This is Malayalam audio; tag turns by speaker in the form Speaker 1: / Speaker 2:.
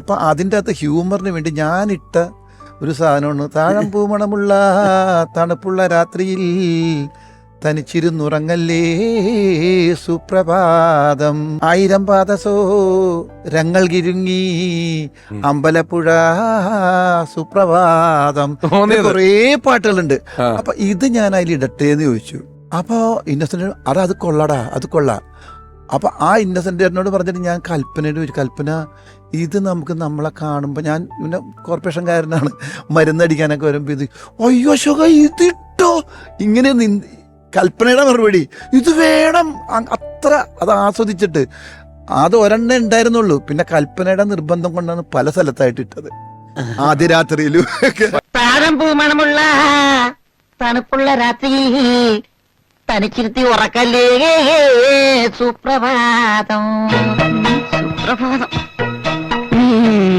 Speaker 1: അപ്പൊ അതിന്റെ അകത്ത് ഹ്യൂമറിന് വേണ്ടി ഞാനിട്ട ഒരു സാധനമാണ്. താഴം പൂമണമുള്ള തണുപ്പുള്ള രാത്രിയിൽ തനിച്ചിരുന്നുറങ്ങല്ലേ? സുപ്രഭാതം. ആയിരം പാദസോ രങ്ങൾ കിരുങ്ങി അമ്പലപ്പുഴ സുപ്രഭാതം. കുറേ പാട്ടുകളുണ്ട്. അപ്പൊ ഇത് ഞാൻ അതിൽ ഇടട്ടെ എന്ന് ചോദിച്ചു. അപ്പോ ഇന്നസെന്റ് അത് അത് കൊള്ളടാ അത് കൊള്ളാം. അപ്പൊ ആ ഇന്നസെന്റ് എന്നോട് പറഞ്ഞിട്ട് ഞാൻ കൽപ്പനയുടെ ഒരു കൽപ്പന ഇത് നമുക്ക് നമ്മളെ കാണുമ്പോൾ ഞാൻ പിന്നെ കോർപ്പറേഷൻകാരനാണ് മരുന്നടിക്കാനൊക്കെ വരുമ്പോൾ ഇത് അയ്യോ ശുഖ ഇതിട്ടോ? ഇങ്ങനെ കൽപ്പനയുടെ മറുപടി ഇത് വേണം. അത്ര അത് ആസ്വദിച്ചിട്ട് അത് ഒരെണ്ണേ ഉണ്ടായിരുന്നുള്ളൂ. പിന്നെ കൽപ്പനയുടെ നിർബന്ധം കൊണ്ടാണ് പല സ്ഥലത്തായിട്ട് ഇട്ടത്. ആദ്യ രാത്രിയിലും
Speaker 2: തണുപ്പുള്ള രാത്രി. തനിച്ചിരുത്തി ഉറക്കല്ലേ? സുപ്രഭാതം.